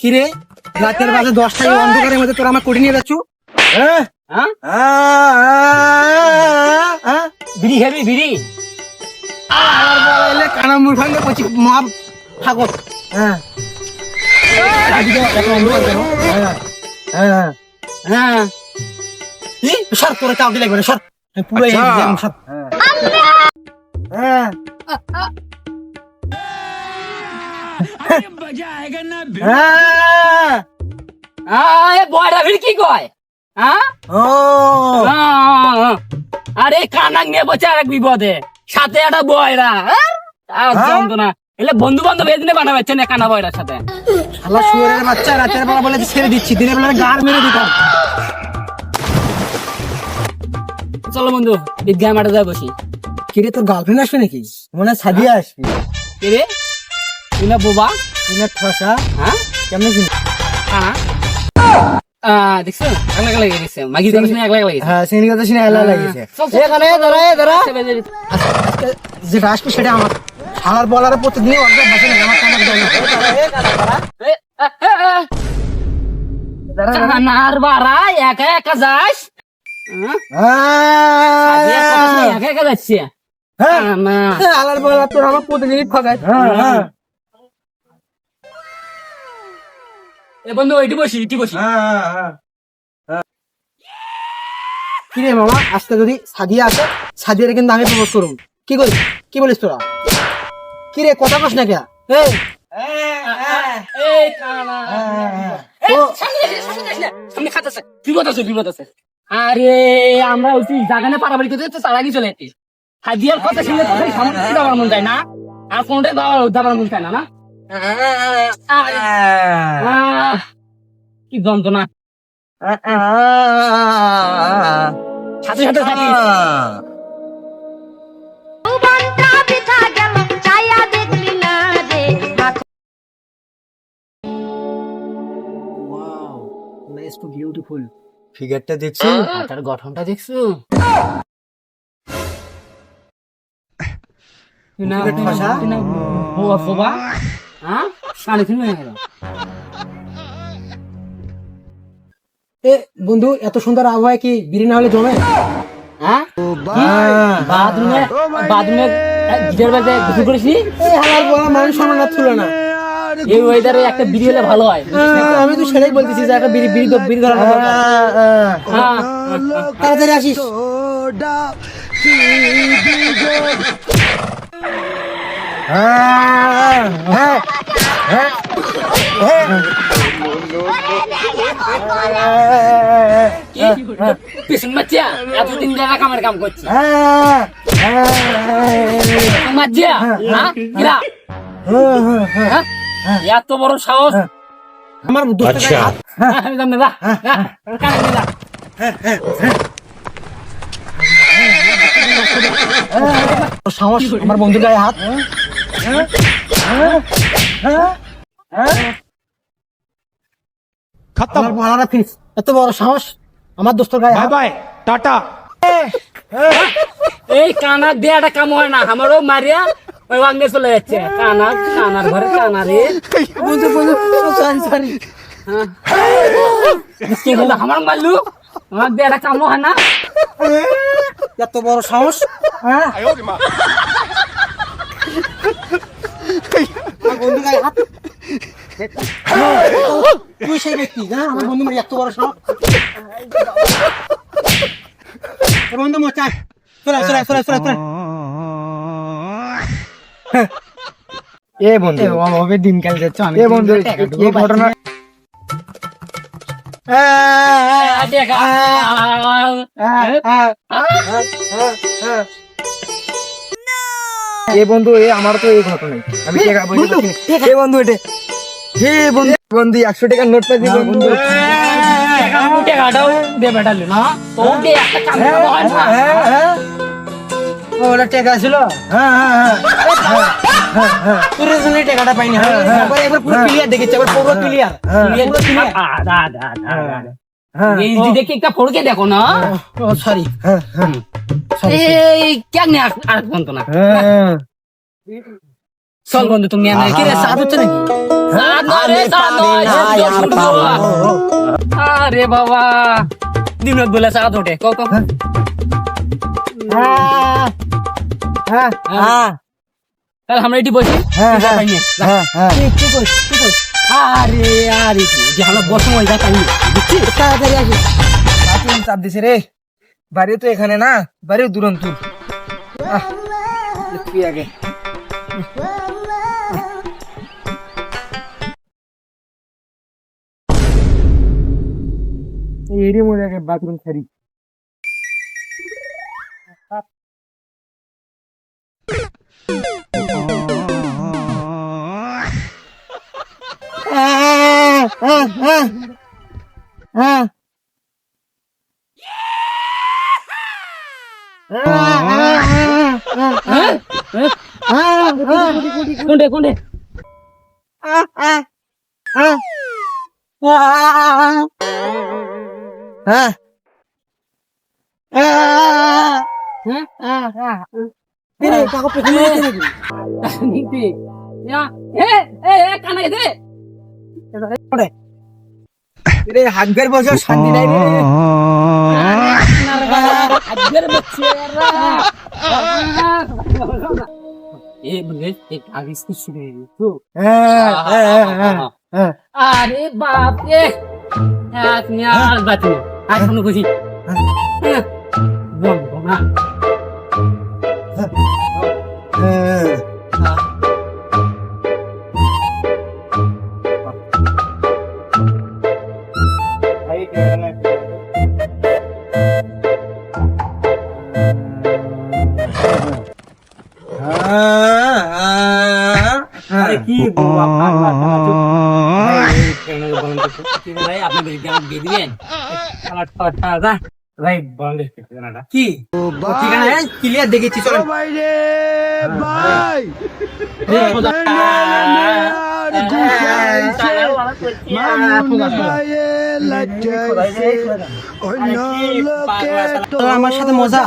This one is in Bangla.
কিরে? রাতের বাজে দশটায় অন্ধকারের মধ্যে তোরা আমার কোটি নিয়ে যাচ্ছ? হ্যাঁ? বিড়ি খাবি বিড়ি? এলে কানা মূর্খাঙ্গে মহা ঠাকুর হ্যাঁ। হ্যাঁ। কি? সর তোরা কাউকে লাগবে না সর। পুরো এই সর হ্যাঁ। হ্যাঁ বয়রা ভিড় কি কয়? হ্যাঁ আরে কানাক নিয়ে বসে আর এক বিপদে। সাথে একটা বয়রা হ্যাঁ? আর না এলে বন্ধু বান্ধব এদিনে বানাবে না কানা বয়রার সাথে। শালা শুয়ারের বাচ্চা রাতের বেলা বলে ছেড়ে দিচ্ছি দিনের বেলা গার মেরে দিতাম। চলো বন্ধু ঈদগাহ মাঠে যাই বসি। কিরে তোর গার্লফ্রেন্ড আসবে নাকি? মনে হয় সাদিয়া আসবে। কে রে তুই না বোবা? তুমি ঠসা হ্যাঁ কেমন চিনি হ্যাঁ আহ, দেখছ একলা একলা গেছে মাগি দেখছ না একলা একলা হ্যাঁ সিনি কথা শুনে এলা লাগিয়েছে চল, চল। এখানে দাঁড়া এ দাঁড়া আচ্ছা, বেজে- আজকে- আজকে যেটা আসবে সেটা আমার বলার অর্ধেক বাসে না দেয় না বাড়া একা একা যাস এক যাচ্ছে হ্যাঁ শালার বলার তোর আমার প্রতিদিনই ঠকায় হ্যাঁ এ বন্ধু এটি বসি এটি বসি। কিরে মামা আজকে যদি সাদিয়া আসে সাদিয়ারে কিন্তু আমি প্রপোজ কি করিস? কি বলিস তোরা? কিরে কথা কস না কে এই। এই কানা তো সামনে যাস, সামনে যাস না, সামনে খাতাছে বিপদ আছে বিপদ আছে। আরে আমরা ওই জাগানে পারাবাড়ি করতে চালাকি চলে হাদিয়ার কথা শুনলে সামনে মন যায় না? আর কোনটা দেওয়ার মন চায় না না? কি যন্ত্রণা। সাথে সাথে না টু বিউটিফুল ফিগারটা দেখছ? তার গঠনটা দেখছ? তুই না বুকের ঠাসা? হ্যাঁ? গেল এ বন্ধু এত সুন্দর আবহাওয়া কি বিড়ি না হলে জমে? হ্যাঁ? বাথরুমে বাথরুমে গিটার বাজে গুছু করেছি বলা মানুষ তুলে না এই ওয়েদারে একটা বিড়ি হলে ভালো হয় আমি তো সেটাই বলতেছি যে একটা বিড়ি বিড়ি বিড়ি ধরা হ্যাঁ। তাড়াতাড়ি আসিস। পিছন মাচ্ছিয়া এতদিন ধরে কামের কাম করছি মাচ্ছিয়া হ্যাঁ কিরা হ্যাঁ? এত বড় সাহস। আমার দোস্ত হ্যাঁ, না, সাহস আমার বন্ধুর গায়ে হাত। এত বড় সাহস? আমার দোস্তর গায়ে বাই টাটা। এই কানার দিয়ে একটা কাম হয় না আমারও মারিয়া ওই ওয়াঙ্গে চলে যাচ্ছে। কানার কানার ঘরে কানা রে। বুঝু বুঝু হ্যাঁ। আমার মারলু। আমার দিয়ে একটা কাম হয় না। এত বড় সাহস? হ্যাঁ? তুই সেই ব্যক্তি হ্যাঁ আমার বন্ধু মারি এত বড় এ বন্ধু মোচাই চলে চলে চলে চলে চলে এ বন্ধু অভাবে দিনকাল যাচ্ছে আমি এ বন্ধু এই ঘটনা এ বন্ধু এ আমার তো এই ঘটনা আমি বন্ধু, এ বন্ধু এটা হে বন্ধু বন্ধু একশো টাকার নোট পাচ্ছি বন্ধু হয় ওটা টাকা ছিল হ্যাঁ হ্যাঁ হ্যাঁ তোর জন্য টাকাটা পাইনি একবার। হ্যাঁ একটা ফড়কে দেখো না সরি হ্যাঁ হ্যাঁ এই কেন আর না হ্যাঁ চল বন্ধু তুমি এনে কি রে মিনিট বাবা। আরে বাবা দিনত বলে সাদ ওঠে কও তাহলে আমরা এটি বসি আরে আরে যে আমরা বসে ওই বুঝছিস তাড়াতাড়ি চাপ দিছে রে বাড়ি তো এখানে না বাড়িও দুরন্ত আগে এরই মধ্যে আগে বাথরুম ছাড়ি হ্যাঁ হ্যাঁ হ্যাঁ হ্যাঁ হ্যাঁ কোনটে কোনটে হ্যাঁ কাকু পেছনে গেছে নাকি নিতে ইয়া এ এ এ কানা গেছে রে হাত বের শান্তি রে বাচ্চারা এ বলে এক আগে শুরু তো হ্যাঁ হ্যাঁ হ্যাঁ হ্যাঁ আরে বাপ রে এক নিয়ার বাতি আর কোনো খুশি বল না হ্যাঁ আরে কি বলব আপনার ভাই আপনি দিয়ে দিবেন? আমার টাকা দা ভাই বন্ধ ঠিকানাটা কি? ঠিকানা ক্লিয়ার দেখেছি চলো। আমার সাথে মজা।